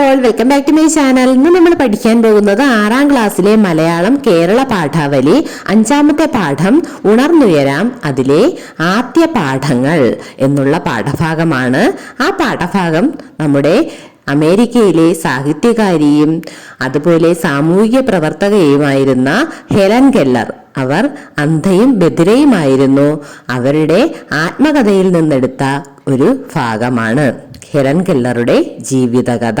All welcome back to my channel ഇന്ന് നമ്മൾ പഠിക്കാൻ പോകുന്നത് ആറാം ക്ലാസ്സിലെ മലയാളം കേരള പാഠാവലി അഞ്ചാമത്തെ പാഠം ഉണർന്നുയരാം അതിലെ ആദ്യ പാഠങ്ങൾ എന്നുള്ള പാഠഭാഗമാണ്. ആ പാഠഭാഗം നമ്മുടെ അമേരിക്കയിലെ സാഹിത്യകാരിയും അതുപോലെ സാമൂഹിക പ്രവർത്തകയുമായിരുന്ന ഹെലൻ കെല്ലർ അവർ അന്ധയും ബധിരയുമായിരുന്നു. അവരുടെ ആത്മകഥയിൽ നിന്നെടുത്ത ഒരു ഭാഗമാണ്. ഹിരൺ കെല്ലറുടെ ജീവിതകഥ.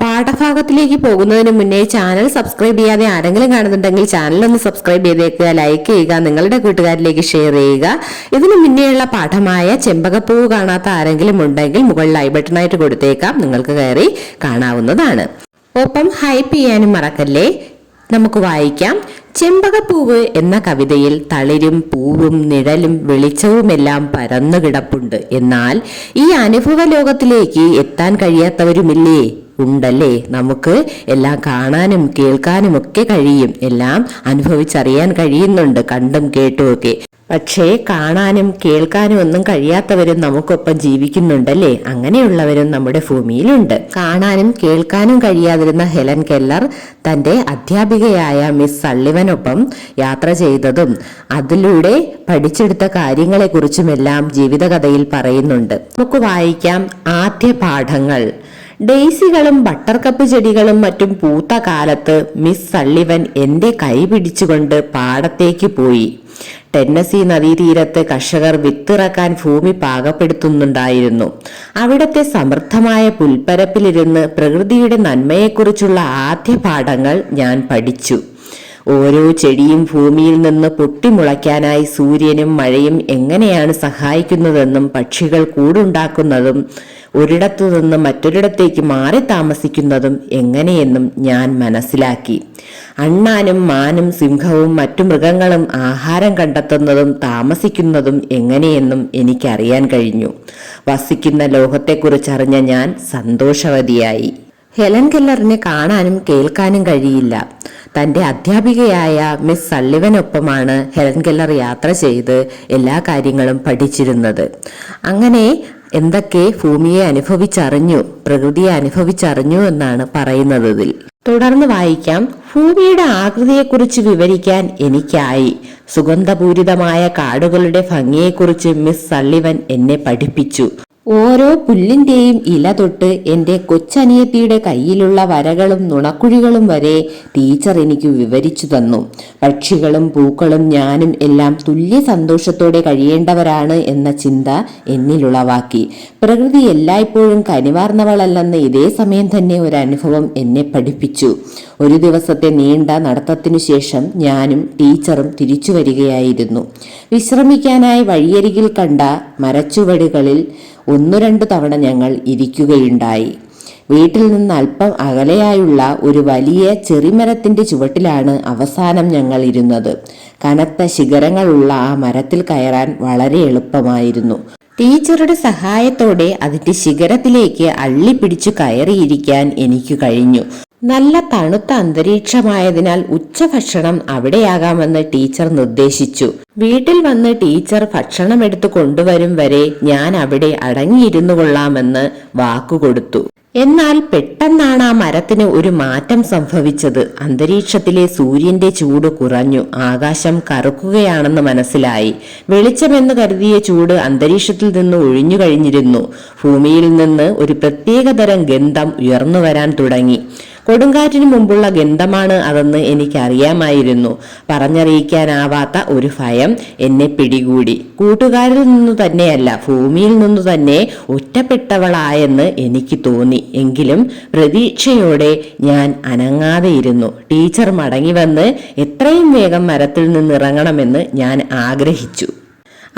പാഠഭാഗത്തിലേക്ക് പോകുന്നതിന് മുന്നേ ചാനൽ സബ്സ്ക്രൈബ് ചെയ്യാതെ ആരെങ്കിലും കാണുന്നുണ്ടെങ്കിൽ ചാനൽ ഒന്ന് സബ്സ്ക്രൈബ് ചെയ്തേക്കുക ലൈക്ക് ചെയ്യുക നിങ്ങളുടെ കൂട്ടുകാരിലേക്ക് ഷെയർ ചെയ്യുക. ഇതിനു മുന്നേയുള്ള പാഠമായ ചെമ്പകപ്പൂവ് കാണാത്ത ആരെങ്കിലും ഉണ്ടെങ്കിൽ മുകളിൽ ഐ ബട്ടണായിട്ട് കൊടുത്തേക്കാം. നിങ്ങൾക്ക് കയറി കാണാവുന്നതാണ്. ഒപ്പം ഹൈപ്പ് ചെയ്യാനും മറക്കല്ലേ? നമുക്ക് വായിക്കാം. ചെമ്പകപ്പൂവ് എന്ന കവിതയിൽ തളിരും പൂവും നിഴലും വെളിച്ചവുമെല്ലാം പരന്നു കിടപ്പുണ്ട് എന്നാൽ ഈ അനുഭവ ലോകത്തിലേക്ക് എത്താൻ കഴിയാത്തവരുമില്ലേ? ഉണ്ടല്ലേ? നമുക്ക് എല്ലാം കാണാനും കേൾക്കാനും ഒക്കെ കഴിയും. എല്ലാം അനുഭവിച്ചറിയാൻ കഴിയുന്നുണ്ട് കണ്ടും കേട്ടുമൊക്കെ. പക്ഷേ കാണാനും കേൾക്കാനും ഒന്നും കഴിയാത്തവരും നമുക്കൊപ്പം ജീവിക്കുന്നുണ്ടല്ലേ? അങ്ങനെയുള്ളവരും നമ്മുടെ ഭൂമിയിലുണ്ട്. കാണാനും കേൾക്കാനും കഴിയാതിരുന്ന ഹെലൻ കെല്ലർ തന്റെ അധ്യാപികയായ മിസ് സള്ളിവനൊപ്പം യാത്ര ചെയ്തതും അതിലൂടെ പഠിച്ചെടുത്ത കാര്യങ്ങളെക്കുറിച്ചുമെല്ലാം ജീവിതകഥയിൽ പറയുന്നുണ്ട്. നമുക്ക് വായിക്കാം ആദ്യ പാഠങ്ങൾ. ഡെയ്സികളും ബട്ടർകപ്പ് ചെടികളും മറ്റും പൂത്ത കാലത്ത് മിസ് സള്ളിവൻ എന്റെ കൈ പിടിച്ചുകൊണ്ട് പാടത്തേക്ക് പോയി. ടെന്നസി നദീതീരത്ത് കർഷകർ വിത്തിറക്കാൻ ഭൂമി പാകപ്പെടുത്തുന്നുണ്ടായിരുന്നു. അവിടത്തെ സമൃദ്ധമായ പുൽപ്പരപ്പിലിരുന്ന് പ്രകൃതിയുടെ നന്മയെക്കുറിച്ചുള്ള ആദ്യ പാഠങ്ങൾ ഞാൻ പഠിച്ചു. ഓരോ ചെടിയും ഭൂമിയിൽ നിന്ന് പൊട്ടിമുളയ്ക്കാനായി സൂര്യനും മഴയും എങ്ങനെയാണ് സഹായിക്കുന്നതെന്നും പക്ഷികൾ കൂടുണ്ടാക്കുന്നതും ഒരിടത്തു നിന്ന് മറ്റൊരിടത്തേക്ക് മാറി താമസിക്കുന്നതും എങ്ങനെയെന്നും ഞാൻ മനസ്സിലാക്കി. അണ്ണാനും മാനും സിംഹവും മറ്റു മൃഗങ്ങളും ആഹാരം കണ്ടെത്തുന്നതും താമസിക്കുന്നതും എങ്ങനെയെന്നും എനിക്കറിയാൻ കഴിഞ്ഞു. വസിക്കുന്ന ലോകത്തെക്കുറിച്ചറിഞ്ഞ ഞാൻ സന്തോഷവതിയായി. ഹെലൻ കെല്ലറിനെ കാണാനും കേൾക്കാനും കഴിയില്ല. തന്റെ അധ്യാപികയായ മിസ് സള്ളിവനൊപ്പമാണ് ഹെലൻ കെല്ലർ യാത്ര ചെയ്ത് എല്ലാ കാര്യങ്ങളും പഠിച്ചിരുന്നത്. അങ്ങനെ എന്തൊക്കെ ഭൂമിയെ അനുഭവിച്ചറിഞ്ഞു പ്രകൃതിയെ അനുഭവിച്ചറിഞ്ഞു എന്നാണ് പറയുന്നത് തുടർന്ന് വായിക്കാം. ഭൂമിയുടെ ആകൃതിയെക്കുറിച്ച് വിവരിക്കാൻ എനിക്കായി. സുഗന്ധപൂരിതമായ കാടുകളുടെ ഭംഗിയെക്കുറിച്ച് മിസ് സള്ളിവൻ എന്നെ പഠിപ്പിച്ചു. ഓരോ പുല്ലിന്റെയും ഇല തൊട്ട് എന്റെ കൊച്ചനിയത്തിയുടെ കയ്യിലുള്ള വരകളും നുണക്കുഴികളും വരെ ടീച്ചർ എനിക്ക് വിവരിച്ചു തന്നു. പക്ഷികളും പൂക്കളും ഞാനും എല്ലാം തുല്യ സന്തോഷത്തോടെ കഴിയേണ്ടവരാണ് എന്ന ചിന്ത എന്നിലുളവാക്കി പ്രകൃതി എല്ലായ്പ്പോഴും കനിവാർന്നവളല്ലെന്ന് ഇതേ സമയം തന്നെ ഒരു അനുഭവം എന്നെ പഠിപ്പിച്ചു. ഒരു ദിവസത്തെ നീണ്ട നടത്തത്തിനു ശേഷം ഞാനും ടീച്ചറും തിരിച്ചു വരികയായിരുന്നു. വിശ്രമിക്കാനായി വഴിയരികിൽ കണ്ട മരച്ചുവടുകളിൽ ഒന്നു രണ്ടു തവണ ഞങ്ങൾ ഇരിക്കുകയുണ്ടായി. വീട്ടിൽ നിന്ന് അല്പം അകലെയായുള്ള ഒരു വലിയ ചെറിമരത്തിന്റെ ചുവട്ടിലാണ് അവസാനം ഞങ്ങൾ ഇരുന്നത്. കനത്ത ശിഖരങ്ങളുള്ള ആ മരത്തിൽ കയറാൻ വളരെ എളുപ്പമായിരുന്നു. ടീച്ചറുടെ സഹായത്തോടെ അതിന്റെ ശിഖരത്തിലേക്ക് അള്ളിപ്പിടിച്ചു കയറിയിരിക്കാൻ എനിക്ക് കഴിഞ്ഞു. നല്ല തണുത്ത അന്തരീക്ഷമായതിനാൽ ഉച്ചഭക്ഷണം അവിടെയാകാമെന്ന് ടീച്ചർ നിർദ്ദേശിച്ചു. വീട്ടിൽ വന്ന് ടീച്ചർ ഭക്ഷണം എടുത്തു കൊണ്ടുവരും വരെ ഞാൻ അവിടെ അടങ്ങിയിരുന്നു കൊള്ളാമെന്ന് വാക്കുകൊടുത്തു എന്നാൽ പെട്ടെന്നാണ് ആ മരത്തിന് ഒരു മാറ്റം സംഭവിച്ചത്. അന്തരീക്ഷത്തിലെ സൂര്യന്റെ ചൂട് കുറഞ്ഞു. ആകാശം കറുക്കുകയാണെന്ന് മനസ്സിലായി. വെളിച്ചമെന്ന് കരുതിയ ചൂട് അന്തരീക്ഷത്തിൽ നിന്ന് ഒഴിഞ്ഞു കഴിഞ്ഞിരുന്നു. ഭൂമിയിൽ നിന്ന് ഒരു പ്രത്യേകതരം ഗന്ധം ഉയർന്നു വരാൻ തുടങ്ങി. കൊടുങ്കാറ്റിന് മുമ്പുള്ള ഗന്ധമാണ് അതെന്ന് എനിക്കറിയാമായിരുന്നു. പറഞ്ഞറിയിക്കാനാവാത്ത ഒരു ഭയം എന്നെ പിടികൂടി. കൂട്ടുകാരിൽ നിന്നു തന്നെയല്ല ഭൂമിയിൽ നിന്നു തന്നെ ഒറ്റപ്പെട്ടവളായെന്ന് എനിക്ക് തോന്നി. എങ്കിലും പ്രതീക്ഷയോടെ ഞാൻ അനങ്ങാതെയിരുന്നു. ടീച്ചർ മടങ്ങി വന്ന് എത്രയും വേഗം മരത്തിൽ നിന്നിറങ്ങണമെന്ന് ഞാൻ ആഗ്രഹിച്ചു.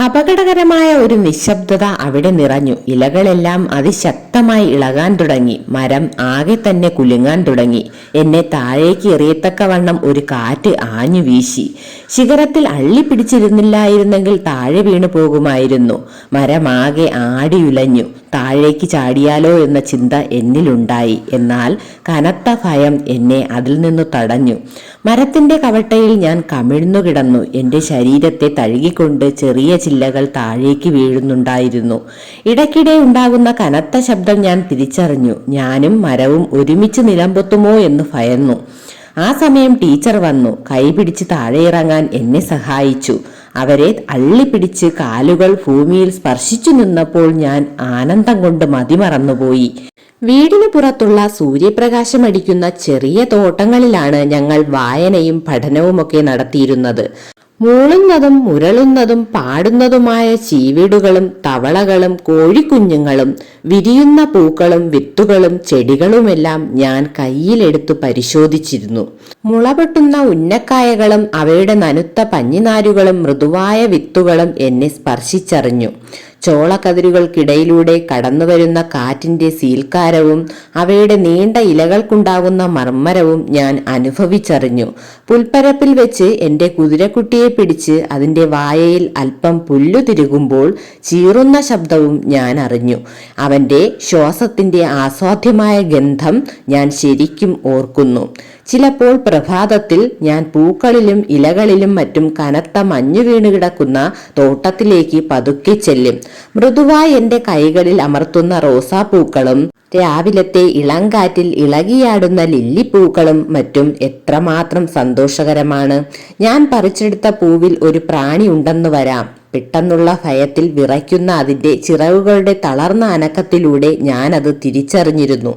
അപകടകരമായ ഒരു നിശബ്ദത അവിടെ നിറഞ്ഞു. ഇലകളെല്ലാം അതിശക്തമായി ഇളകാൻ തുടങ്ങി. മരം ആകെ തന്നെ കുലുങ്ങാൻ തുടങ്ങി. എന്നെ താഴേക്ക് എറിയത്തക്കവണ്ണം ഒരു കാറ്റ് ആഞ്ഞു വീശി. ശിഖരത്തിൽ അള്ളി പിടിച്ചിരുന്നില്ലായിരുന്നെങ്കിൽ താഴെ വീണു പോകുമായിരുന്നു. മരമാകെ ആടിയുലഞ്ഞു. താഴേക്ക് ചാടിയാലോ എന്ന ചിന്ത എന്നിലുണ്ടായി. എന്നാൽ കനത്ത ഭയം എന്നെ അതിൽ നിന്നു തടഞ്ഞു. മരത്തിന്റെ കവട്ടയിൽ ഞാൻ കമിഴ്ന്നു കിടന്നു. എന്റെ ശരീരത്തെ തഴുകിക്കൊണ്ട് ചെറിയ ചില്ലകൾ താഴേക്ക് വീഴുന്നുണ്ടായിരുന്നു. ഇടയ്ക്കിടെ ഉണ്ടാകുന്ന കനത്ത ശബ്ദം ഞാൻ തിരിച്ചറിഞ്ഞു. ഞാനും മരവും ഒരുമിച്ച് നിലമ്പൊത്തുമോ എന്ന് ഭയന്നു. ആ സമയം ടീച്ചർ വന്നു. കൈപിടിച്ച് താഴെ ഇറങ്ങാൻ എന്നെ സഹായിച്ചു. അവരെ അള്ളിപ്പിടിച്ച് കാലുകൾ ഭൂമിയിൽ സ്പർശിച്ചു നിന്നപ്പോൾ ഞാൻ ആനന്ദം കൊണ്ട് മതിമറന്നുപോയി. വീടിന് പുറത്തുള്ള സൂര്യപ്രകാശം അടിക്കുന്ന ചെറിയ തോട്ടങ്ങളിലാണ് ഞങ്ങൾ വായനയും പഠനവുമൊക്കെ നടത്തിയിരുന്നത്. മൂളുന്നതും മുരളുന്നതും പാടുന്നതുമായ ചീവീടുകളും തവളകളും കോഴിക്കുഞ്ഞുങ്ങളും വിരിയുന്ന പൂക്കളും വിത്തുകളും ചെടികളുമെല്ലാം ഞാൻ കയ്യിലെടുത്തു പരിശോധിച്ചിരുന്നു. മുളപൊട്ടുന്ന ഉന്നക്കായകളും അവയുടെ നനുത്ത പഞ്ഞിനാരുകളും മൃദുവായ വിത്തുകളും എന്നെ സ്പർശിച്ചറിഞ്ഞു. ചോളക്കതിരുകൾക്കിടയിലൂടെ കടന്നുവരുന്ന കാറ്റിന്റെ സീൽക്കാരവും അവയുടെ നീണ്ട ഇലകൾക്കുണ്ടാകുന്ന മർമ്മരവും ഞാൻ അനുഭവിച്ചറിഞ്ഞു. പുൽപ്പരപ്പിൽ വെച്ച് എന്റെ കുതിരക്കുട്ടിയെ പിടിച്ച് അതിന്റെ വായയിൽ അല്പം പുല്ലു തിരുകുമ്പോൾ ചീറുന്ന ശബ്ദവും ഞാൻ അറിഞ്ഞു. അവന്റെ ശ്വാസത്തിന്റെ ആസ്വാദ്യമായ ഗന്ധം ഞാൻ ശരിക്കും ഓർക്കുന്നു. ചിലപ്പോൾ പ്രഭാതത്തിൽ ഞാൻ പൂക്കളിലും ഇലകളിലും മറ്റും കനത്ത മഞ്ഞു വീണ് കിടക്കുന്ന തോട്ടത്തിലേക്ക് പതുക്കെ ചെല്ലും. മൃദുവായി എന്റെ കൈകളിൽ അമർത്തുന്ന റോസാപ്പൂക്കളും രാവിലത്തെ ഇളങ്കാറ്റിൽ ഇളകിയാടുന്ന ലില്ലിപ്പൂക്കളും മറ്റും എത്രമാത്രം സന്തോഷകരമാണ്. ഞാൻ പറിച്ചെടുത്ത പൂവിൽ ഒരു പ്രാണി ഉണ്ടെന്ന് വരാം. പെട്ടെന്നുള്ള ഭയത്തിൽ വിറയ്ക്കുന്ന അതിന്റെ ചിറകുകളുടെ തളർന്ന അനക്കത്തിലൂടെ ഞാനത് തിരിച്ചറിഞ്ഞിരുന്നു.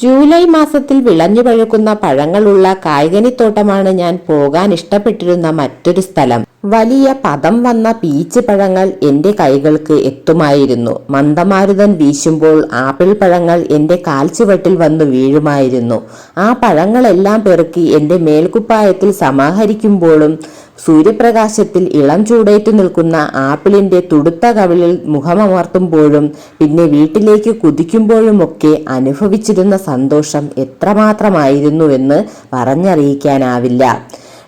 ജൂലൈ മാസത്തിൽ വിളഞ്ഞു പഴുക്കുന്ന പഴങ്ങളുള്ള കായ്കനിത്തോട്ടമാണ് ഞാൻ പോകാൻ ഇഷ്ടപ്പെട്ടിരുന്ന മറ്റൊരു സ്ഥലം. വലിയ പദം വന്ന പീച്ച് പഴങ്ങൾ എന്റെ കൈകൾക്ക് എത്തുമായിരുന്നു. മന്ദമാരുതൻ വീശുമ്പോൾ ആപ്പിൾ പഴങ്ങൾ എന്റെ കാൽച്ചുവട്ടിൽ വന്നു വീഴുമായിരുന്നു. ആ പഴങ്ങളെല്ലാം പെറുക്കി എന്റെ മേൽക്കുപ്പായത്തിൽ സമാഹരിക്കുമ്പോഴും സൂര്യപ്രകാശത്തിൽ ഇളം ചൂടേറ്റു നിൽക്കുന്ന ആപ്പിളിന്റെ തുടുത്ത കവിളിൽ മുഖമമർത്തുമ്പോഴും പിന്നെ വീട്ടിലേക്ക് കുതിക്കുമ്പോഴുമൊക്കെ അനുഭവിച്ചിരുന്ന സന്തോഷം എത്രമാത്രമായിരുന്നുവെന്ന് പറഞ്ഞറിയിക്കാനാവില്ല.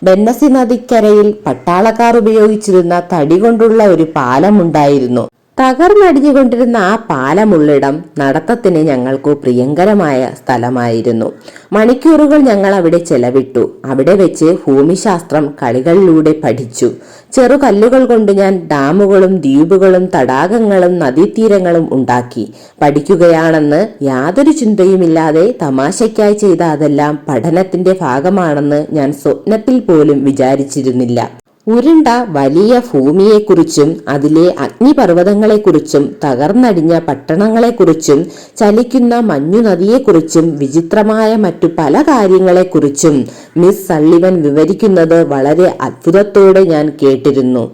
ബെന്നസി നദിക്കരയിൽ പട്ടാളക്കാർ ഉപയോഗിച്ചിരുന്ന തടി കൊണ്ടുള്ള ഒരു പാലമുണ്ടായിരുന്നു. തകർന്നടിഞ്ഞുകൊണ്ടിരുന്ന ആ പാലമുള്ളിടം നടത്തത്തിന് ഞങ്ങൾക്ക് പ്രിയങ്കരമായ സ്ഥലമായിരുന്നു. മണിക്കൂറുകൾ ഞങ്ങൾ അവിടെ ചെലവിട്ടു. അവിടെ വെച്ച് ഭൂമിശാസ്ത്രം കളികളിലൂടെ പഠിച്ചു. ചെറുകല്ലുകൾ കൊണ്ട് ഞാൻ ഡാമുകളും ദ്വീപുകളും തടാകങ്ങളും നദീതീരങ്ങളും ഉണ്ടാക്കി. പഠിക്കുകയാണെന്ന് യാതൊരു ചിന്തയുമില്ലാതെ തമാശയ്ക്കായി ചെയ്ത അതെല്ലാം പഠനത്തിന്റെ ഭാഗമാണെന്ന് ഞാൻ സ്വപ്നത്തിൽ പോലും വിചാരിച്ചിരുന്നില്ല. ഉരുണ്ട വലിയ ഭൂമിയെക്കുറിച്ചും അതിലെ അഗ്നിപർവതങ്ങളെക്കുറിച്ചും തകർന്നടിഞ്ഞ പട്ടണങ്ങളെക്കുറിച്ചും ചലിക്കുന്ന മഞ്ഞുനദിയെക്കുറിച്ചും വിചിത്രമായ മറ്റു പല കാര്യങ്ങളെക്കുറിച്ചും മിസ് സള്ളിവൻ വിവരിക്കുന്നത് വളരെ അത്ഭുതത്തോടെ ഞാൻ കേട്ടിരുന്നു.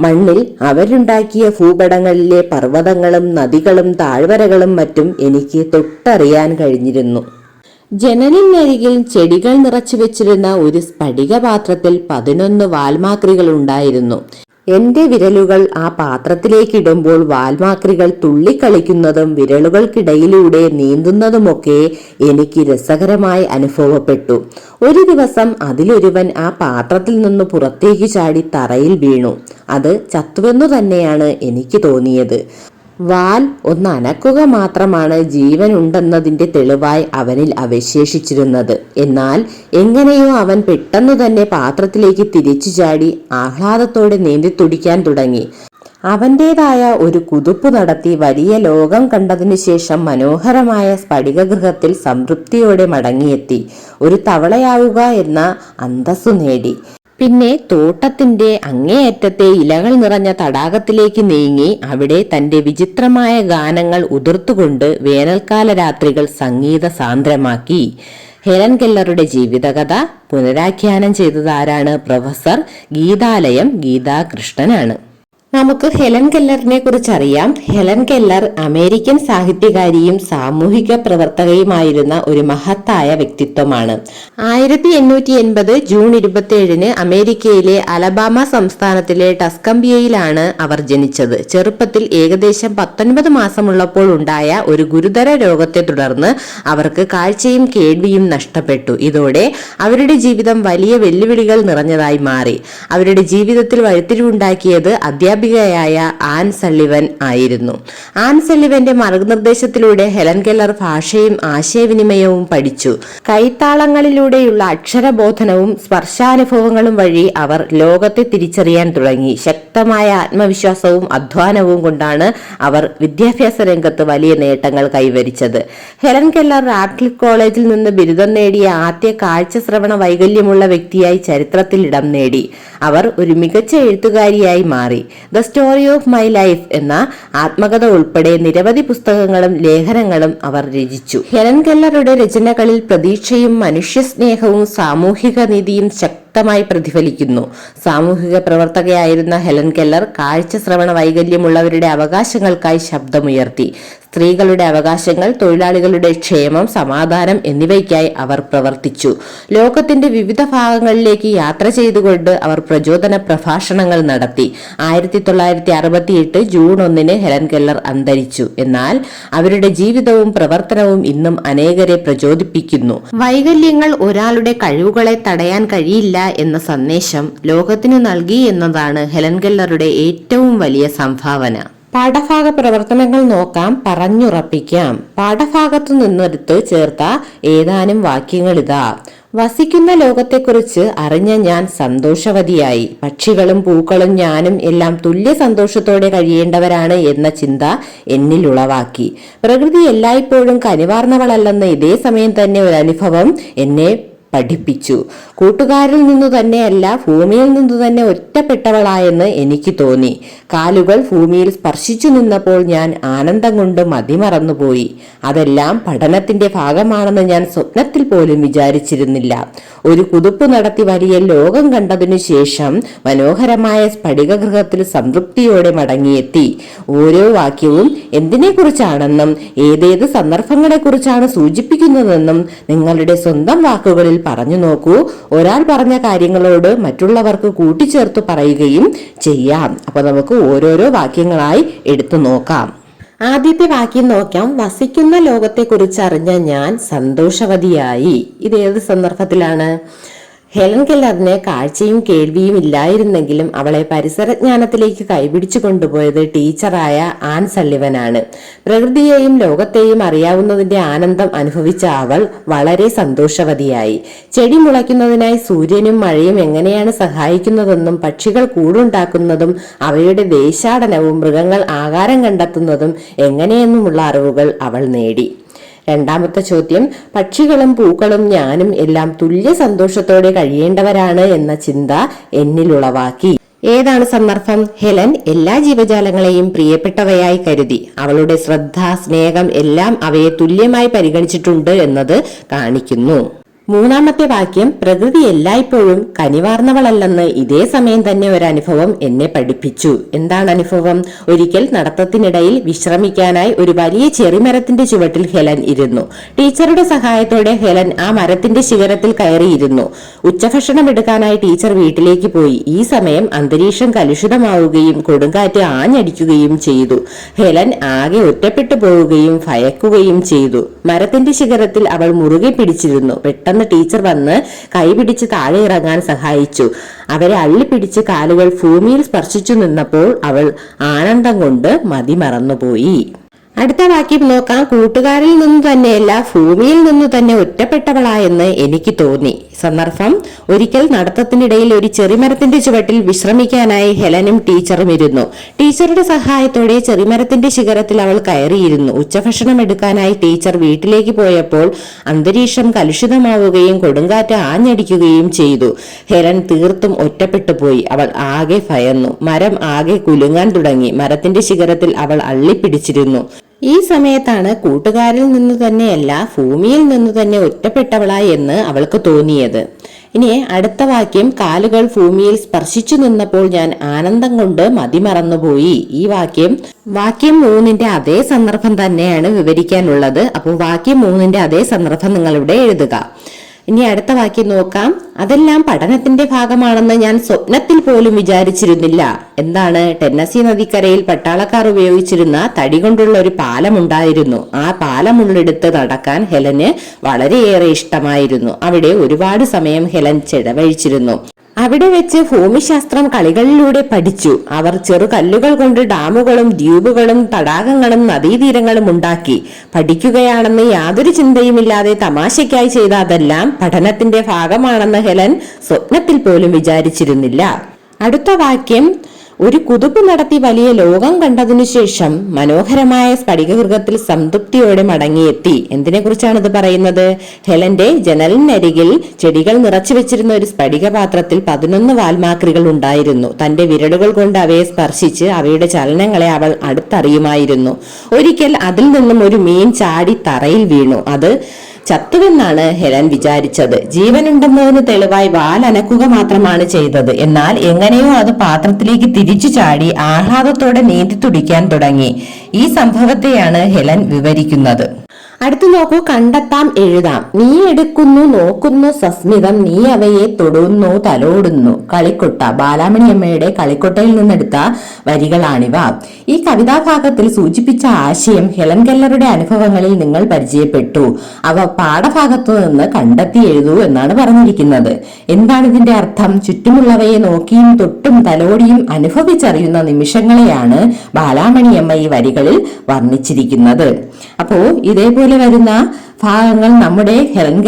മണ്ണിൽ അവരുണ്ടാക്കിയ ഭൂപടങ്ങളിലെ പർവതങ്ങളും നദികളും താഴ്വരകളും മറ്റും എനിക്ക് തൊട്ടറിയാൻ കഴിഞ്ഞിരുന്നു. ജനലിനരികിൽ ചെടികൾ നിറച്ചു വെച്ചിരുന്ന ഒരു സ്ഫടിക പാത്രത്തിൽ പതിനൊന്ന് വാൽമാക്രികൾ ഉണ്ടായിരുന്നു എന്റെ വിരലുകൾ ആ പാത്രത്തിലേക്ക് ഇടുമ്പോൾ വാൽമാക്രികൾ തുള്ളിക്കളിക്കുന്നതും വിരലുകൾക്കിടയിലൂടെ നീന്തുന്നതുമൊക്കെ എനിക്ക് രസകരമായി അനുഭവപ്പെട്ടു. ഒരു ദിവസം അതിലൊരുവൻ ആ പാത്രത്തിൽ നിന്ന് പുറത്തേക്ക് ചാടി തറയിൽ വീണു. അത് ചത്തുവെന്നു തന്നെയാണ് എനിക്ക് തോന്നിയത്. വാൽ ഒന്നനക്കുക മാത്രമാണ് ജീവൻ ഉണ്ടെന്നതിന്റെ തെളിവായി അവനിൽ അവശേഷിച്ചിരുന്നത്. എന്നാൽ എങ്ങനെയോ അവൻ പെട്ടെന്ന് തന്നെ പാത്രത്തിലേക്ക് തിരിച്ചു ചാടി ആഹ്ലാദത്തോടെ നീന്തി തുടിക്കാൻ തുടങ്ങി. അവന്റേതായ ഒരു കുതിപ്പ് നടത്തി വലിയ ലോകം കണ്ടതിനു ശേഷം മനോഹരമായ സ്ഫടികഗൃഹത്തിൽ സംതൃപ്തിയോടെ മടങ്ങിയെത്തി. ഒരു തവളയാവുക എന്ന അന്തസ്സു നേടി. പിന്നെ തോട്ടത്തിന്റെ അങ്ങേയറ്റത്തെ ഇലകൾ നിറഞ്ഞ തടാകത്തിലേക്ക് നീങ്ങി അവിടെ തന്റെ വിചിത്രമായ ഗാനങ്ങൾ ഉതിർത്തുകൊണ്ട് വേനൽക്കാല രാത്രികൾ സംഗീത സാന്ദ്രമാക്കി. ഹെലൻ കെല്ലറുടെ ജീവിതകഥ പുനരാഖ്യാനം ചെയ്തതാരാണ് പ്രൊഫസർ ഗീതാലയം ഗീതാകൃഷ്ണനാണ്. നമുക്ക് ഹെലൻ കെല്ലറിനെ കുറിച്ച് അറിയാം ഹെലൻ കെല്ലർ അമേരിക്കൻ സാഹിത്യകാരിയും സാമൂഹിക പ്രവർത്തകയുമായിരുന്ന ഒരു മഹത്തായ വ്യക്തിത്വമാണ്. ആയിരത്തി എണ്ണൂറ്റി എൺപത് ജൂൺ ഇരുപത്തിയേഴിന് അമേരിക്കയിലെ അലബാമ സംസ്ഥാനത്തിലെ ടസ്കംബിയയിലാണ് അവർ ജനിച്ചത്. ചെറുപ്പത്തിൽ ഏകദേശം പത്തൊൻപത് മാസമുള്ളപ്പോൾ ഉണ്ടായ ഒരു ഗുരുതര രോഗത്തെ തുടർന്ന് അവർക്ക് കാഴ്ചയും കേൾവിയും നഷ്ടപ്പെട്ടു. ഇതോടെ അവരുടെ ജീവിതം വലിയ വെല്ലുവിളികൾ നിറഞ്ഞതായി മാറി. അവരുടെ ജീവിതത്തിൽ വഴിത്തിരിവുണ്ടാക്കിയത് അധ്യാപിക അധ്യാപികയായ ആൻ സള്ളിവൻ ആയിരുന്നു. ആൻ സള്ളിവന്റെ മാർഗനിർദ്ദേശത്തിലൂടെ ഹെലൻ കെല്ലർ ഭാഷയും ആശയവിനിമയവും പഠിച്ചു. കൈത്താളങ്ങളിലൂടെയുള്ള അക്ഷരബോധനവും സ്പർശാനുഭവങ്ങളും വഴി അവർ ലോകത്തെ തിരിച്ചറിയാൻ തുടങ്ങി. ശക്തമായ ആത്മവിശ്വാസവും അധ്വാനവും കൊണ്ടാണ് അവർ വിദ്യാഭ്യാസ രംഗത്ത് വലിയ നേട്ടങ്ങൾ കൈവരിച്ചത്. ഹെലൻ കെല്ലർ റാഡ്ക്ലിഫ് കോളേജിൽ നിന്ന് ബിരുദം നേടിയ ആദ്യ കാഴ്ച ശ്രവണ വൈകല്യമുള്ള വ്യക്തിയായി ചരിത്രത്തിൽ ഇടം നേടി. അവർ ഒരു മികച്ച എഴുത്തുകാരിയായി മാറി. The story of my life എന്ന ആത്മകഥ ഉൾപ്പെടെ നിരവധി പുസ്തകങ്ങളും ലേഖനങ്ങളും അവർ രചിച്ചു. ഹെലൻ കെല്ലറുടെ രചനകളിൽ പ്രതീക്ഷയും മനുഷ്യസ്നേഹവും സാമൂഹിക നീതിയും ശക്തമായി പ്രതിഫലിക്കുന്നു. സാമൂഹിക പ്രവർത്തകയായിരുന്ന ഹെലൻ കെല്ലർ കാഴ്ച ശ്രവണ വൈകല്യമുള്ളവരുടെ അവകാശങ്ങൾക്കായി ശബ്ദമുയർത്തി. സ്ത്രീകളുടെ അവകാശങ്ങൾ തൊഴിലാളികളുടെ ക്ഷേമം സമാധാനം എന്നിവയ്ക്കായി അവർ പ്രവർത്തിച്ചു. ലോകത്തിന്റെ വിവിധ ഭാഗങ്ങളിലേക്ക് യാത്ര ചെയ്തുകൊണ്ട് അവർ പ്രചോദന പ്രഭാഷണങ്ങൾ നടത്തി. ആയിരത്തി തൊള്ളായിരത്തി അറുപത്തിയെട്ട് ജൂൺ ഒന്നിന് ഹെലൻ കെല്ലർ അന്തരിച്ചു. എന്നാൽ അവരുടെ ജീവിതവും പ്രവർത്തനവും ഇന്നും അനേകരെ പ്രചോദിപ്പിക്കുന്നു. വൈകല്യങ്ങൾ ഒരാളുടെ കഴിവുകളെ തടയാൻ കഴിയില്ല എന്ന സന്ദേശം ലോകത്തിനു നൽകി എന്നതാണ് ഹെലൻ കെല്ലറുടെ ഏറ്റവും വലിയ സംഭാവന. പാഠഭാഗ പ്രവർത്തനങ്ങൾ നോക്കാം പറഞ്ഞുറപ്പിക്കാം. പാഠഭാഗത്തു നിന്നെടുത്ത് ചേർത്ത ഏതാനും വാക്യങ്ങൾ ഇതാ വസിക്കുന്ന ലോകത്തെക്കുറിച്ച് അറിഞ്ഞ ഞാൻ സന്തോഷവതിയായി. പക്ഷികളും പൂക്കളും ഞാനും എല്ലാം തുല്യ സന്തോഷത്തോടെ കഴിയേണ്ടവരാണ് എന്ന ചിന്ത എന്നിൽ ഉളവാക്കി. പ്രകൃതി എല്ലായ്പ്പോഴും കനിവാർന്നവളല്ലെന്ന ഇതേ സമയം തന്നെ ഒരു എന്നെ പഠിപ്പിച്ചു. കൂട്ടുകാരിൽ നിന്നു തന്നെയല്ല ഭൂമിയിൽ നിന്നു തന്നെ ഒറ്റപ്പെട്ടവളായെന്ന് എനിക്ക് തോന്നി. കാലുകൾ ഭൂമിയിൽ സ്പർശിച്ചു നിന്നപ്പോൾ ഞാൻ ആനന്ദം കൊണ്ട് മതിമറന്നുപോയി അതെല്ലാം പഠനത്തിന്റെ ഭാഗമാണെന്ന് ഞാൻ സ്വപ്നത്തിൽ പോലും വിചാരിച്ചിരുന്നില്ല. ഒരു കുതിപ്പ് നടത്തി വലിയ ലോകം കണ്ടതിനു ശേഷം മനോഹരമായ സ്ഫടികഗൃഹത്തിൽ സംതൃപ്തിയോടെ മടങ്ങിയെത്തി. ഓരോ വാക്യവും എന്തിനെക്കുറിച്ചാണെന്നും ഏതേത് സന്ദർഭങ്ങളെക്കുറിച്ചാണ് സൂചിപ്പിക്കുന്നതെന്നും നിങ്ങളുടെ സ്വന്തം വാക്കുകളിൽ പറഞ്ഞു നോക്കൂ. ഒരാൾ പറഞ്ഞ കാര്യങ്ങളോട് മറ്റുള്ളവർക്ക് കൂട്ടിച്ചേർത്ത് പറയുകയും ചെയ്യാം. അപ്പൊ നമുക്ക് ഓരോരോ വാക്യങ്ങളായി എടുത്തു നോക്കാം. ആദ്യത്തെ വാക്യം നോക്കാം. വസിക്കുന്ന ലോകത്തെക്കുറിച്ച് അറിഞ്ഞ ഞാൻ സന്തോഷവതിയായി. ഇത് ഏത് സന്ദർഭത്തിലാണ്? ഹെലൻ കെല്ലറിന് കാഴ്ചയും കേൾവിയും ഇല്ലായിരുന്നെങ്കിലും അവളെ പരിസരജ്ഞാനത്തിലേക്ക് കൈപിടിച്ചു കൊണ്ടുപോയത് ടീച്ചറായ ആൻ സല്ലിവനാണ് പ്രകൃതിയെയും ലോകത്തെയും അറിയാവുന്നതിന്റെ ആനന്ദം അനുഭവിച്ച അവൾ വളരെ സന്തോഷവതിയായി. ചെടി മുളയ്ക്കുന്നതിനായി സൂര്യനും മഴയും എങ്ങനെയാണ് സഹായിക്കുന്നതെന്നും പക്ഷികൾ കൂടുണ്ടാക്കുന്നതും അവയുടെ ദേശാടനവും മൃഗങ്ങൾ ആകാരം കണ്ടെത്തുന്നതും എങ്ങനെയെന്നുമുള്ള അറിവുകൾ അവൾ നേടി. രണ്ടാമത്തെ ചോദ്യം പക്ഷികളും പൂക്കളും ഞാനും എല്ലാം തുല്യ സന്തോഷത്തോടെ കഴിയേണ്ടവരാണ് എന്ന ചിന്ത എന്നിലുളവാക്കി. ഏതാണ് സന്ദർഭം? ഹെലൻ എല്ലാ ജീവജാലങ്ങളെയും പ്രിയപ്പെട്ടവയായി കരുതി. അവളുടെ ശ്രദ്ധ സ്നേഹം എല്ലാം അവയെ തുല്യമായി പരിഗണിച്ചിട്ടുണ്ട് എന്നത് കാണിക്കുന്നു. മൂന്നാമത്തെ വാക്യം പ്രകൃതി എല്ലായ്പ്പോഴും കനിവാർന്നവളല്ലെന്ന് ഇതേ സമയം തന്നെ ഒരു അനുഭവം എന്നെ പഠിപ്പിച്ചു. എന്താണ് അനുഭവം? ഒരിക്കൽ നടത്തത്തിനിടയിൽ വിശ്രമിക്കാനായി ഒരു വലിയ ചെറിമരത്തിന്റെ ചുവട്ടിൽ ഹെലൻ ഇരുന്നു. ടീച്ചറുടെ സഹായത്തോടെ ഹെലൻ ആ മരത്തിന്റെ ശിഖരത്തിൽ കയറിയിരുന്നു. ഉച്ചഭക്ഷണം എടുക്കാനായി ടീച്ചർ വീട്ടിലേക്ക് പോയി. ഈ സമയം അന്തരീക്ഷം കലുഷിതമാവുകയും കൊടുങ്കാറ്റ് ആഞ്ഞടിക്കുകയും ചെയ്തു. ഹെലൻ ആകെ ഒറ്റപ്പെട്ടു പോവുകയും ഭയക്കുകയും ചെയ്തു. മരത്തിന്റെ ശിഖരത്തിൽ അവൾ മുറുകെ പിടിച്ചിരുന്നു. പെട്ടെന്ന് ടീച്ചർ വന്ന് കൈ പിടിച്ച് താഴെ ഇറങ്ങാൻ സഹായിച്ചു. അവരെ അള്ളിപ്പിടിച്ച് കാലുകൾ ഭൂമിയിൽ സ്പർശിച്ചു നിന്നപ്പോൾ അവൾ ആനന്ദം കൊണ്ട് മതി മറന്നുപോയി. അടുത്ത വാക്യം നോക്കാം. കൂട്ടുകാരിൽ നിന്ന് തന്നെയല്ല ഭൂമിയിൽ നിന്ന് തന്നെ ഒറ്റപ്പെട്ടവളായെന്ന് എനിക്ക് തോന്നി. സന്ദർഭം. ഒരിക്കൽ നടത്തത്തിനിടയിൽ ഒരു ചെറിമരത്തിന്റെ ചുവട്ടിൽ വിശ്രമിക്കാനായി ഹെലനും ടീച്ചറും ഇരുന്നു. ടീച്ചറുടെ സഹായത്തോടെ ചെറിമരത്തിന്റെ ശിഖരത്തിൽ അവൾ കയറിയിരുന്നു. ഉച്ചഭക്ഷണം എടുക്കാനായി ടീച്ചർ വീട്ടിലേക്ക് പോയപ്പോൾ അന്തരീക്ഷം കലുഷിതമാവുകയും കൊടുങ്കാറ്റ് ആഞ്ഞടിക്കുകയും ചെയ്തു. ഹെലൻ തീർത്തും ഒറ്റപ്പെട്ടു പോയി അവൾ ആകെ ഭയന്നു. മരം ആകെ കുലുങ്ങാൻ തുടങ്ങി. മരത്തിന്റെ ശിഖരത്തിൽ അവൾ അള്ളിപ്പിടിച്ചിരുന്നു. ഈ സമയത്താണ് കൂട്ടുകാരിൽ നിന്ന് തന്നെയല്ല ഭൂമിയിൽ നിന്ന് തന്നെ ഒറ്റപ്പെട്ടവളായി എന്ന് അവൾക്ക് തോന്നിയത്. ഇനി അടുത്ത വാക്യം കാലുകൾ ഭൂമിയിൽ സ്പർശിച്ചു നിന്നപ്പോൾ ഞാൻ ആനന്ദം കൊണ്ട് മതിമറന്നുപോയി. ഈ വാക്യം വാക്യം മൂന്നിന്റെ അതേ സന്ദർഭം തന്നെയാണ് വിവരിക്കാനുള്ളത്. അപ്പോൾ വാക്യം മൂന്നിന്റെ അതേ സന്ദർഭം നിങ്ങളിവിടെ എഴുതുക. ഇനി അടുത്ത വാക്യം നോക്കാം. അതെല്ലാം പഠനത്തിന്റെ ഭാഗമാണെന്ന് ഞാൻ സ്വപ്നത്തിൽ പോലും വിചാരിച്ചിരുന്നില്ല. എന്താണ്? ടെന്നസി നദിക്കരയിൽ പട്ടാളക്കാർ ഉപയോഗിച്ചിരുന്ന തടി കൊണ്ടുള്ള ഒരു പാലമുണ്ടായിരുന്നു ആ പാലമുള്ളെടുത്ത് നടക്കാൻ ഹെലന് വളരെയേറെ ഇഷ്ടമായിരുന്നു. അവിടെ ഒരുപാട് സമയം ഹെലൻ ചെലവഴിച്ചിരുന്നു. അവിടെ വെച്ച് ഭൂമിശാസ്ത്രം കളികളിലൂടെ പഠിച്ചു. അവർ ചെറുകല്ലുകൾ കൊണ്ട് ഡാമുകളും ദ്വീപുകളും തടാകങ്ങളും നദീതീരങ്ങളും ഉണ്ടാക്കി. പഠിക്കുകയാണെന്ന് യാതൊരു ചിന്തയുമില്ലാതെ തമാശയ്ക്കായി ചെയ്ത അതെല്ലാം പഠനത്തിന്റെ ഭാഗമാണെന്ന് ഹെലൻ സ്വപ്നത്തിൽ പോലും വിചാരിച്ചിരുന്നില്ല. അടുത്ത വാക്യം ഒരു കുതുപ്പ് നടത്തി വലിയ ലോകം കണ്ടതിനു ശേഷം മനോഹരമായ സ്ഫടികഗൃഹത്തിൽ സംതൃപ്തിയോടെ മടങ്ങിയെത്തി. എന്തിനെ കുറിച്ചാണ് ഇത് പറയുന്നത്? ഹെലന്റെ ജനലിനരികിൽ ചെടികൾ നിറച്ചു വെച്ചിരുന്ന ഒരു സ്ഫടിക പാത്രത്തിൽ പതിനൊന്ന് വാൽമാക്രികൾ ഉണ്ടായിരുന്നു. തന്റെ വിരലുകൾ കൊണ്ട് അവയെ സ്പർശിച്ച് അവയുടെ ചലനങ്ങളെ അവൾ അടുത്തറിയുമായിരുന്നു. ഒരിക്കൽ അതിൽ നിന്നും ഒരു മീൻ ചാടി തറയിൽ വീണു. അത് ചത്തുവെന്നാണ് ഹെലൻ വിചാരിച്ചത്. ജീവനുണ്ടെന്നതിന് തെളിവായി വാലനക്കുക മാത്രമാണ് ചെയ്തത്. എന്നാൽ എങ്ങനെയോ അത് പാത്രത്തിലേക്ക് തിരിച്ചു ചാടി ആഹ്ലാദത്തോടെ നീന്തി തുടിക്കാൻ തുടങ്ങി. ഈ സംഭവത്തെയാണ് ഹെലൻ വിവരിക്കുന്നത്. അടുത്തു നോക്കൂ കണ്ടെത്താം എഴുതാം. നീ എടുക്കുന്നു നോക്കുന്നു സസ്മിതം നീ അവയെ തൊടുന്നു തലോടുന്നു. കളിക്കൊട്ട ബാലാമണിയമ്മയുടെ കളിക്കൊട്ടയിൽ നിന്നെടുത്ത വരികളാണിവ. ഈ കവിതാഭാഗത്തിൽ സൂചിപ്പിച്ച ആശയം ഹെലൻ കെല്ലറുടെ അനുഭവങ്ങളിൽ നിങ്ങൾ പരിചയപ്പെട്ടു. അവ പാഠഭാഗത്തു നിന്ന് കണ്ടെത്തി എഴുതൂ എന്നാണ് പറഞ്ഞിരിക്കുന്നത്. എന്താണ് ഇതിന്റെ അർത്ഥം ചുറ്റുമുള്ളവയെ നോക്കിയും തൊട്ടും തലോടിയും അനുഭവിച്ചറിയുന്ന നിമിഷങ്ങളെയാണ് ബാലാമണിയമ്മ ഈ വരികളിൽ വർണിച്ചിരിക്കുന്നത്. അപ്പോ ഇതേപോലെ വരുന്ന ഭാഗങ്ങൾ നമ്മുടെ ഹെലൻ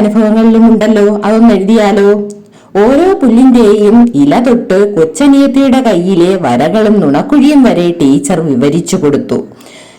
അനുഭവങ്ങളിലും ഉണ്ടല്ലോ അതൊന്ന് എഴുതിയാലോ? ഓരോ പുല്ലിന്റെയും ഇല തൊട്ട് കൊച്ചനിയത്തിയുടെ കയ്യിലെ വരകളും നുണക്കുഴിയും വരെ ടീച്ചർ വിവരിച്ചു കൊടുത്തു.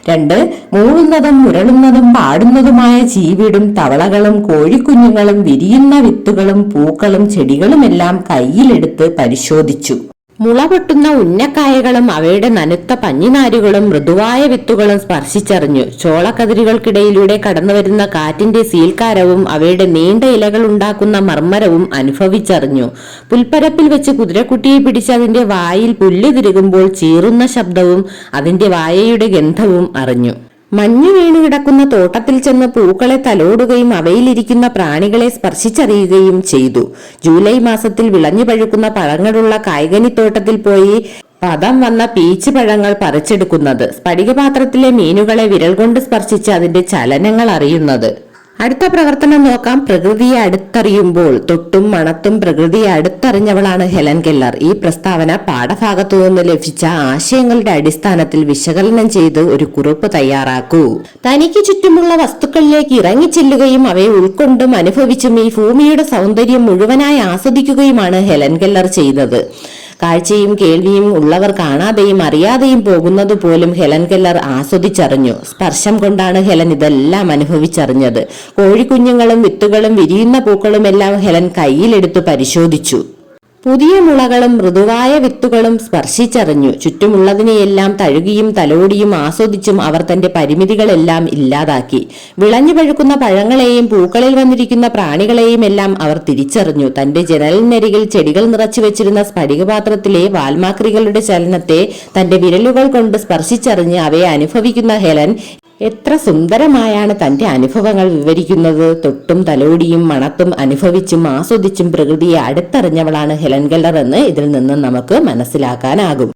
രണ്ട് മൂളുന്നതും മുരളുന്നതും പാടുന്നതുമായ ചീവിടും തവളകളും കോഴിക്കുഞ്ഞുങ്ങളും വിരിയുന്ന വിത്തുകളും പൂക്കളും ചെടികളുമെല്ലാം കയ്യിലെടുത്ത് പരിശോധിച്ചു. മുള പൊട്ടുന്ന ഉന്നക്കായകളും അവയുടെ നനുത്ത പഞ്ഞിനാരുകളും മൃദുവായ വിത്തുകളും സ്പർശിച്ചറിഞ്ഞു. ചോളക്കതിരുകൾക്കിടയിലൂടെ കടന്നുവരുന്ന കാറ്റിന്റെ സീൽക്കാരവും അവയുടെ നീണ്ട ഇലകൾ ഉണ്ടാക്കുന്ന മർമ്മരവും അനുഭവിച്ചറിഞ്ഞു. പുൽപ്പരപ്പിൽ വെച്ച് കുതിരക്കുട്ടിയെ പിടിച്ച് അതിന്റെ വായിൽ പുല്ല് തിരുകുമ്പോൾ ചീറുന്ന ശബ്ദവും അതിന്റെ വായയുടെ ഗന്ധവും അറിഞ്ഞു. മഞ്ഞു വീണു കിടക്കുന്ന തോട്ടത്തിൽ ചെന്ന് പൂക്കളെ തലോടുകയും അവയിലിരിക്കുന്ന പ്രാണികളെ സ്പർശിച്ചറിയുകയും ചെയ്തു. ജൂലൈ മാസത്തിൽ വിളഞ്ഞു പഴുക്കുന്ന പഴങ്ങളുള്ള കായ്കനിത്തോട്ടത്തിൽ പോയി പദം വന്ന പീച്ച് പഴങ്ങൾ പറിച്ചെടുക്കുന്നത്. സ്ഫടികപാത്രത്തിലെ മീനുകളെ വിരൽ കൊണ്ട് സ്പർശിച്ച് അതിന്റെ ചലനങ്ങൾ അറിയുന്നത്. അടുത്ത പ്രവർത്തനം നോക്കാം. പ്രകൃതിയെ അടുത്തറിയുമ്പോൾ തൊട്ടും മണത്തും പ്രകൃതിയെ അടുത്തറിഞ്ഞവളാണ് ഹെലൻ കെല്ലർ. ഈ പ്രസ്താവന പാഠഭാഗത്തു നിന്ന് ലഭിച്ച ആശയങ്ങളുടെ അടിസ്ഥാനത്തിൽ വിശകലനം ചെയ്ത് ഒരു കുറിപ്പ് തയ്യാറാക്കൂ. തനിക്ക് ചുറ്റുമുള്ള വസ്തുക്കളിലേക്ക് ഇറങ്ങിച്ചെല്ലുകയും അവയെ ഉൾക്കൊണ്ടും അനുഭവിച്ചും ഈ ഭൂമിയുടെ സൗന്ദര്യം മുഴുവനായി ആസ്വദിക്കുകയുമാണ് ഹെലൻ കെല്ലർ ചെയ്തത് കാഴ്ചയും കേൾവിയും ഉള്ളവർ കാണാതെയും അറിയാതെയും പോകുന്നത് പോലും ഹെലൻ കെല്ലർ ആസ്വദിച്ചറിഞ്ഞു. സ്പർശം കൊണ്ടാണ് ഹെലൻ ഇതെല്ലാം അനുഭവിച്ചറിഞ്ഞത്. കോഴിക്കുഞ്ഞുങ്ങളും വിത്തുകളും വിരിയുന്ന പൂക്കളുമെല്ലാം ഹെലൻ കയ്യിലെടുത്തു പരിശോധിച്ചു. പുതിയ മുളകളും മൃദുവായ വിത്തുകളും സ്പർശിച്ചറിഞ്ഞു. ചുറ്റുമുള്ളതിനെയെല്ലാം തഴുകിയും തലോടിയും ആസ്വദിച്ചും അവർ തന്റെ പരിമിതികളെല്ലാം ഇല്ലാതാക്കി. വിളഞ്ഞു പഴുക്കുന്ന പഴങ്ങളെയും പൂക്കളിൽ വന്നിരിക്കുന്ന പ്രാണികളെയും എല്ലാം അവർ തിരിച്ചറിഞ്ഞു. തന്റെ ജനലിനരികിൽ ചെടികൾ നിറച്ചു വെച്ചിരുന്ന സ്ഫടികപാത്രത്തിലെ വാൽമാക്രികളുടെ ചലനത്തെ തന്റെ വിരലുകൾ കൊണ്ട് സ്പർശിച്ചറിഞ്ഞ് അവയെ അനുഭവിക്കുന്ന ഹെലൻ എത്ര സുന്ദരമായാണ് തന്റെ അനുഭവങ്ങൾ വിവരിക്കുന്നത്. തൊട്ടും തലോടിയും മണത്തും അനുഭവിച്ചും ആസ്വദിച്ചും പ്രകൃതിയെ അടുത്തറിഞ്ഞവളാണ് ഹെലൻ കെല്ലർ എന്ന് ഇതിൽ നിന്ന് നമുക്ക് മനസ്സിലാക്കാനാകും.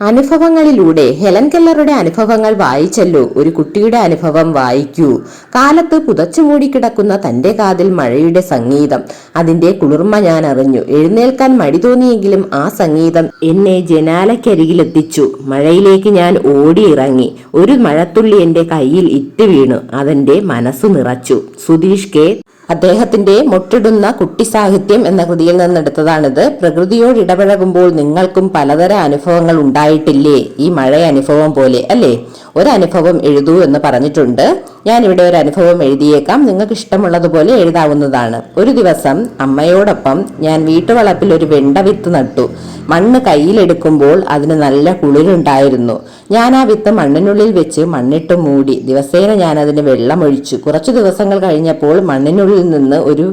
അനുഭവങ്ങളിലൂടെ ഹെലൻ കെല്ലറുടെ അനുഭവങ്ങൾ വായിച്ചല്ലോ. ഒരു കുട്ടിയുടെ അനുഭവം വായിക്കൂ. കാലത്ത് പുതച്ചു മൂടിക്കിടക്കുന്ന തന്റെ കാതിൽ മഴയുടെ സംഗീതം. അതിന്റെ കുളിർമ ഞാൻ അറിഞ്ഞു എഴുന്നേൽക്കാൻ മടി തോന്നിയെങ്കിലും ആ സംഗീതം എന്നെ ജനാലക്കരികിലെത്തിച്ചു. മഴയിലേക്ക് ഞാൻ ഓടിയിറങ്ങി. ഒരു മഴത്തുള്ളി എന്റെ കയ്യിൽ ഇറ്റ് വീണു. അതെന്റെ മനസ്സ് നിറച്ചു. സുധീഷ് കെ. അദ്ദേഹത്തിന്റെ മൊട്ടിടുന്ന കുട്ടി സാഹിത്യം എന്ന കൃതിയിൽ നിന്നെടുത്തതാണിത്. പ്രകൃതിയോട് ഇടപഴകുമ്പോൾ നിങ്ങൾക്കും പലതരം അനുഭവങ്ങൾ ഉണ്ടായിട്ടില്ലേ? ഈ മഴ അനുഭവം പോലെ അല്ലേ? ഒരു അനുഭവം എഴുതൂ എന്ന് പറഞ്ഞിട്ടുണ്ട്. ഞാൻ ഇവിടെ ഒരു അനുഭവം എഴുതിയേക്കാം. നിങ്ങൾക്ക് ഇഷ്ടമുള്ളതുപോലെ എഴുതാവുന്നതാണ്. ഒരു ദിവസം അമ്മയോടൊപ്പം ഞാൻ വീട്ടുവളപ്പിൽ ഒരു വെണ്ട വിത്ത് നട്ടു. മണ്ണ് കയ്യിലെടുക്കുമ്പോൾ അതിന് നല്ല കുളിരുണ്ടായിരുന്നു. ഞാൻ ആ വിത്ത് മണ്ണിനുള്ളിൽ വെച്ച് മണ്ണിട്ട് മൂടി. ദിവസേന ഞാൻ അതിന് വെള്ളമൊഴിച്ചു. കുറച്ചു ദിവസങ്ങൾ കഴിഞ്ഞപ്പോൾ മണ്ണിനുള്ളിൽ നിന്ന് ഒരു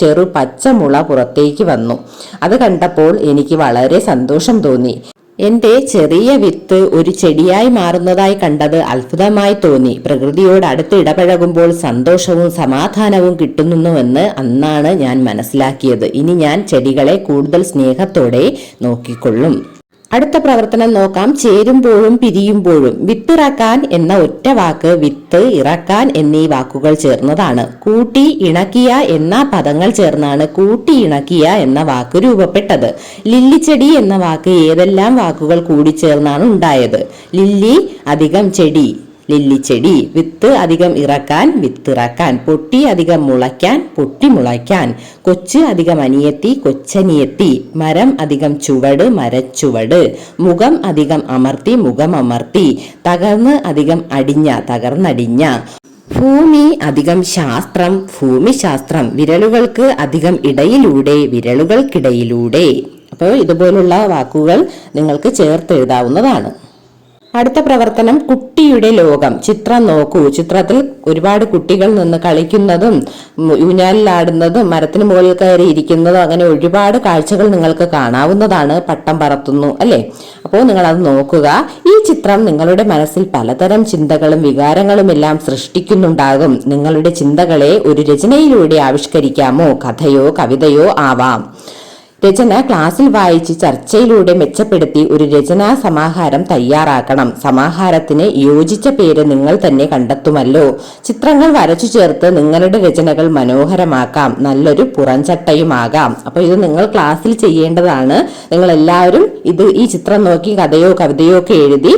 ചെറു പച്ചമുള പുറത്തേക്ക് വന്നു. അത് കണ്ടപ്പോൾ എനിക്ക് വളരെ സന്തോഷം തോന്നി. എന്റെ ചെറിയ വിത്ത് ഒരു ചെടിയായി മാറുന്നതായി കണ്ടത് അത്ഭുതമായി തോന്നി. പ്രകൃതിയോട് അടുത്ത് ഇടപഴകുമ്പോൾ സന്തോഷവും സമാധാനവും കിട്ടുന്നുവെന്ന് അന്നാണ് ഞാൻ മനസ്സിലാക്കിയത്. ഇനി ഞാൻ ചെടികളെ കൂടുതൽ സ്നേഹത്തോടെ നോക്കിക്കൊള്ളും. അടുത്ത പ്രവർത്തനം നോക്കാം. ചേരുമ്പോഴും പിരിയുമ്പോഴും. വിത്തിറക്കാൻ എന്ന ഒറ്റ വാക്ക് വിത്ത് ഇറക്കാൻ എന്നീ വാക്കുകൾ ചേർന്നതാണ്. കൂട്ടി ഇണക്കിയ എന്ന പദങ്ങൾ ചേർന്നാണ് കൂട്ടി ഇണക്കിയ എന്ന വാക്ക് രൂപപ്പെട്ടത്. ലില്ലിച്ചെടി എന്ന വാക്ക് ഏതെല്ലാം വാക്കുകൾ കൂടി ചേർന്നാണ് ഉണ്ടായത്? ലില്ലി അധികം ചെടി. ലില്ലിച്ചെടി വിത്ത് അധികം ഇറക്കാൻ വിത്തിറക്കാൻ പൊട്ടി അധികം മുളയ്ക്കാൻ പൊട്ടി മുളയ്ക്കാൻ കൊച്ച് അധികം അനിയത്തി കൊച്ചനിയത്തി മരം അധികം ചുവട് മരച്ചുവട് മുഖം അധികം അമർത്തി മുഖം അമർത്തി തകർന്ന് അധികം അടിഞ്ഞ തകർന്നടിഞ്ഞ. ഭൂമി അധികം ശാസ്ത്രം ഭൂമിശാസ്ത്രം വിരലുകൾക്ക് അധികം ഇടയിലൂടെ വിരലുകൾക്കിടയിലൂടെ. അപ്പോൾ ഇതുപോലുള്ള വാക്കുകൾ നിങ്ങൾക്ക് ചേർത്തെഴുതാവുന്നതാണ് അടുത്ത പ്രവർത്തനം കുട്ടിയുടെ ലോകം. ചിത്രം നോക്കൂ. ചിത്രത്തിൽ ഒരുപാട് കുട്ടികൾ നിന്ന് കളിക്കുന്നതും ഊഞ്ഞാലിലാടുന്നതും മരത്തിന് മുകളിൽ കയറി ഇരിക്കുന്നതും അങ്ങനെ ഒരുപാട് കാഴ്ചകൾ നിങ്ങൾക്ക് കാണാവുന്നതാണ് പട്ടം പറത്തുന്നു അല്ലേ? അപ്പോൾ നിങ്ങൾ അത് നോക്കുക. ഈ ചിത്രം നിങ്ങളുടെ മനസ്സിൽ പലതരം ചിന്തകളും വികാരങ്ങളും എല്ലാം സൃഷ്ടിക്കുന്നുണ്ടാകും. നിങ്ങളുടെ ചിന്തകളെ ഒരു രചനയിലൂടെ ആവിഷ്കരിക്കാമോ? കഥയോ കവിതയോ ആവാം. രചന ക്ലാസ്സിൽ വായിച്ച് ചർച്ചയിലൂടെ മെച്ചപ്പെടുത്തി ഒരു രചനാ സമാഹാരം തയ്യാറാക്കണം. സമാഹാരത്തിന് യോജിച്ച പേര് നിങ്ങൾ തന്നെ കണ്ടെത്തുമല്ലോ. ചിത്രങ്ങൾ വരച്ചു ചേർത്ത് നിങ്ങളുടെ രചനകൾ മനോഹരമാക്കാം. നല്ലൊരു പുറംചട്ടയുമാകാം. അപ്പൊ ഇത് നിങ്ങൾ ക്ലാസ്സിൽ ചെയ്യേണ്ടതാണ്. നിങ്ങൾ എല്ലാവരും ഇത് ഈ ചിത്രം നോക്കി കഥയോ കവിതയോ ഒക്കെ എഴുതി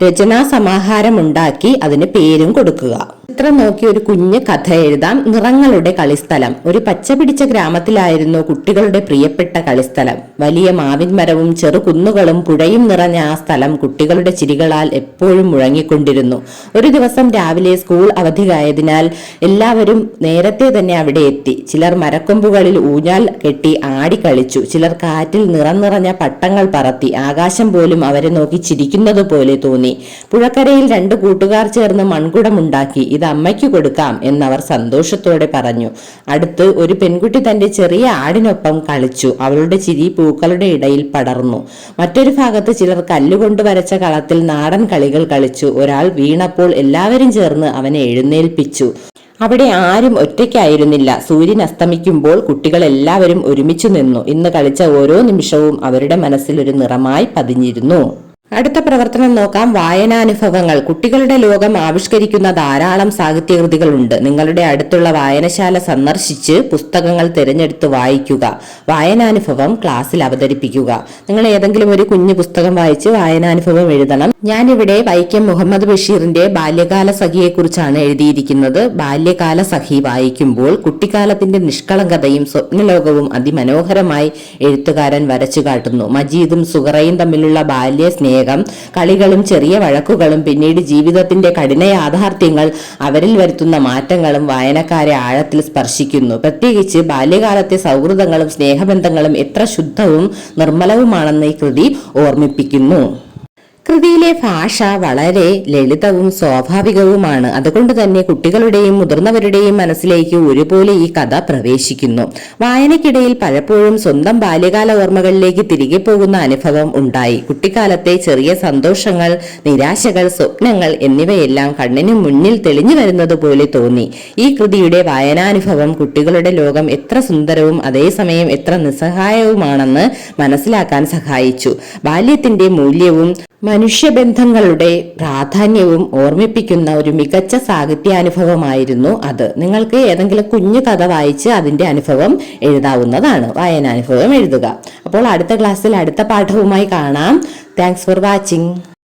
രചനാ സമാഹാരം ഉണ്ടാക്കി അതിന് പേരും കൊടുക്കുക. ചിത്രം നോക്കി ഒരു കുഞ്ഞ് കഥ എഴുതാം. നിറങ്ങളുടെ കളിസ്ഥലം. ഒരു പച്ച പിടിച്ച ഗ്രാമത്തിലായിരുന്നു കുട്ടികളുടെ പ്രിയപ്പെട്ട കളിസ്ഥലം. വലിയ മാവിൻ മരവും ചെറു കുന്നുകളും പുഴയും നിറഞ്ഞ ആ സ്ഥലം കുട്ടികളുടെ ചിരികളാൽ എപ്പോഴും മുഴങ്ങിക്കൊണ്ടിരുന്നു. ഒരു ദിവസം രാവിലെ സ്കൂൾ അവധിയായതിനാൽ എല്ലാവരും നേരത്തെ തന്നെ അവിടെ എത്തി. ചിലർ മരക്കൊമ്പുകളിൽ ഊഞ്ഞാൽ കെട്ടി ആടി കളിച്ചു. ചിലർ കാറ്റിൽ നിറം നിറഞ്ഞ പട്ടങ്ങൾ പറത്തി. ആകാശം പോലും അവരെ നോക്കി ചിരിക്കുന്നത് പോലെ തോന്നി. പുഴക്കരയിൽ രണ്ട് കൂട്ടുകാർ ചേർന്ന് മൺകുടമുണ്ടാക്കി ഇത് അമ്മയ്ക്ക് കൊടുക്കാം എന്നവർ സന്തോഷത്തോടെ പറഞ്ഞു. അടുത്ത് ഒരു പെൺകുട്ടി തന്റെ ചെറിയ ആടിനൊപ്പം കളിച്ചു. അവളുടെ ചിരി പൂക്കളുടെ ഇടയിൽ പടർന്നു. മറ്റൊരു ഭാഗത്ത് ചിലർ കല്ലുകൊണ്ട് വരച്ച കളത്തിൽ നാടൻ കളികൾ കളിച്ചു. ഒരാൾ വീണപ്പോൾ എല്ലാവരും ചേർന്ന് അവനെ എഴുന്നേൽപ്പിച്ചു. അവിടെ ആരും ഒറ്റയ്ക്കായിരുന്നില്ല. സൂര്യൻ അസ്തമിക്കുമ്പോൾ കുട്ടികൾ എല്ലാവരും ഒരുമിച്ചു നിന്നു. ഇന്ന് കളിച്ച ഓരോ നിമിഷവും അവരുടെ മനസ്സിൽ ഒരു നിറമായി പതിഞ്ഞിരുന്നു. അടുത്ത പ്രവർത്തനം നോക്കാം. വായനാനുഭവങ്ങൾ. കുട്ടികളുടെ ലോകം ആവിഷ്കരിക്കുന്ന ധാരാളം സാഹിത്യകൃതികളുണ്ട്. നിങ്ങളുടെ അടുത്തുള്ള വായനശാല സന്ദർശിച്ച് പുസ്തകങ്ങൾ തിരഞ്ഞെടുത്ത് വായിക്കുക. വായനാനുഭവം ക്ലാസ്സിൽ അവതരിപ്പിക്കുക. നിങ്ങൾ ഏതെങ്കിലും ഒരു കുഞ്ഞു പുസ്തകം വായിച്ച് വായനാനുഭവം എഴുതണം. ഞാനിവിടെ വൈക്കം മുഹമ്മദ് ബഷീറിന്റെ ബാല്യകാല സഖിയെക്കുറിച്ചാണ് എഴുതിയിരിക്കുന്നത്. ബാല്യകാല സഖി വായിക്കുമ്പോൾ കുട്ടിക്കാലത്തിന്റെ നിഷ്കളങ്കതയും സ്വപ്നലോകവും അതിമനോഹരമായി എഴുത്തുകാരൻ വരച്ചു കാട്ടുന്നു മജീദും സുഹറയും തമ്മിലുള്ള ബാല്യ സ്നേഹം കളികളും ചെറിയ വഴക്കുകളും പിന്നീട് ജീവിതത്തിന്റെ കഠിന യാഥാർത്ഥ്യങ്ങൾ അവരിൽ വരുത്തുന്ന മാറ്റങ്ങളും വായനക്കാരെ ആഴത്തിൽ സ്പർശിക്കുന്നു. പ്രത്യേകിച്ച് ബാല്യകാലത്തെ സൗഹൃദങ്ങളും സ്നേഹബന്ധങ്ങളും എത്ര ശുദ്ധവും നിർമ്മലവുമാണെന്ന് ഈ കൃതി ഓർമ്മിപ്പിക്കുന്നു. കൃതിയിലെ ഭാഷ വളരെ ലളിതവും സ്വാഭാവികവുമാണ്. അതുകൊണ്ട് തന്നെ കുട്ടികളുടെയും മുതിർന്നവരുടെയും മനസ്സിലേക്ക് ഒരുപോലെ ഈ കഥ പ്രവേശിക്കുന്നു. വായനയ്ക്കിടയിൽ പലപ്പോഴും സ്വന്തം ബാല്യകാല ഓർമ്മകളിലേക്ക് തിരികെ പോകുന്ന അനുഭവം ഉണ്ടായി. കുട്ടിക്കാലത്തെ ചെറിയ സന്തോഷങ്ങൾ നിരാശകൾ സ്വപ്നങ്ങൾ എന്നിവയെല്ലാം കണ്ണിന് മുന്നിൽ തെളിഞ്ഞു വരുന്നത് പോലെ തോന്നി. ഈ കൃതിയുടെ വായനാനുഭവം കുട്ടികളുടെ ലോകം എത്ര സുന്ദരവും അതേസമയം എത്ര നിസ്സഹായവുമാണെന്ന് മനസ്സിലാക്കാൻ സഹായിച്ചു. ബാല്യത്തിന്റെ മൂല്യവും മനുഷ്യബന്ധങ്ങളുടെ പ്രാധാന്യവും ഓർമ്മിപ്പിക്കുന്ന ഒരു മികച്ച സാഹിത്യാനുഭവമായിരുന്നു അത്. നിങ്ങൾക്ക് ഏതെങ്കിലും കുഞ്ഞു കഥ വായിച്ച് അതിന്റെ അനുഭവം എഴുതാവുന്നതാണ്. വായനാനുഭവം എഴുതുക. അപ്പോൾ അടുത്ത ക്ലാസ്സിൽ അടുത്ത പാഠവുമായി കാണാം. Thanks for watching